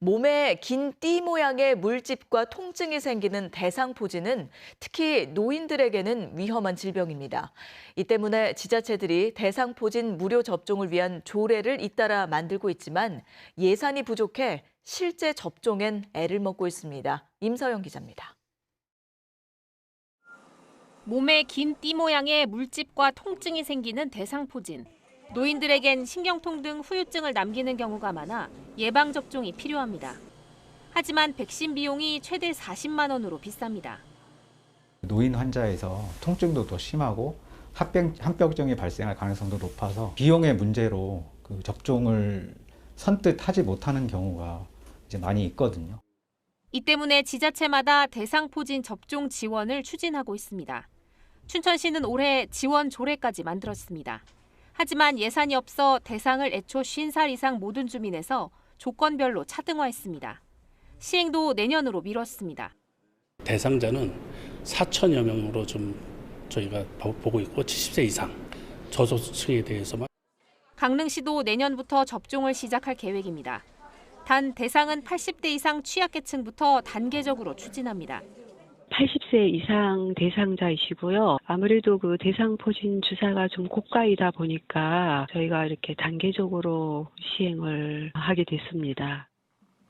몸에 긴 띠 모양의 물집과 통증이 생기는 대상포진은 특히 노인들에게는 위험한 질병입니다. 이 때문에 지자체들이 대상포진 무료 접종을 위한 조례를 잇따라 만들고 있지만 예산이 부족해 실제 접종엔 애를 먹고 있습니다. 임서영 기자입니다. 몸에 긴 띠 모양의 물집과 통증이 생기는 대상포진. 노인들에겐 신경통 등 후유증을 남기는 경우가 많아 예방 접종이 필요합니다. 하지만 백신 비용이 최대 40만 원으로 비쌉니다. 노인 환자에서 통증도 더 심하고 합병, 합병증이 발생할 가능성도 높아서 비용의 문제로 그 접종을 선뜻 하지 못하는 경우가 이제 많이 있거든요. 이 때문에 지자체마다 대상포진 접종 지원을 추진하고 있습니다. 춘천시는 올해 지원 조례까지 만들었습니다. 하지만 예산이 없어 대상을 애초 50살 이상 모든 주민에서 조건별로 차등화했습니다. 시행도 내년으로 미뤘습니다. 대상자는 4천여 명으로 좀 저희가 보- 보고 있고 70세 이상 저소득층에 대해서만 강릉시도 내년부터 접종을 시작할 계획입니다. 단 대상은 80대 이상 취약계층부터 단계적으로 추진합니다. 80세 이상 대상자이시고요. 아무래도 그 대상포진 주사가 좀 고가이다 보니까 저희가 이렇게 단계적으로 시행을 하게 됐습니다.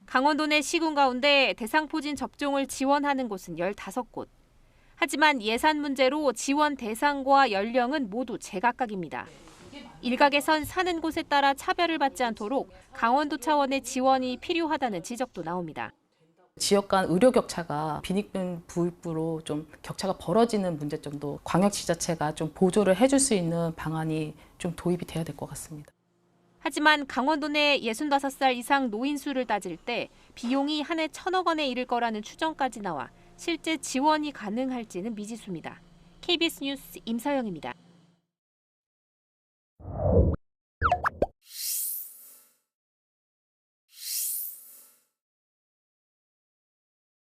강원도 내 시군 가운데 대상포진 접종을 지원하는 곳은 15곳. 하지만 예산 문제로 지원 대상과 연령은 모두 제각각입니다. 일각에선 사는 곳에 따라 차별을 받지 않도록 강원도 차원의 지원이 필요하다는 지적도 나옵니다. 지역 간 의료 격차가 빈익빈 부익부로 좀 격차가 벌어지는 문제점도 광역지자체가 좀 보조를 해줄 수 있는 방안이 좀 도입이 돼야 될 것 같습니다. 하지만 강원도 내 65살 이상 노인 수를 따질 때 비용이 한 해 천억 원에 이를 거라는 추정까지 나와 실제 지원이 가능할지는 미지수입니다. KBS 뉴스 임서영입니다.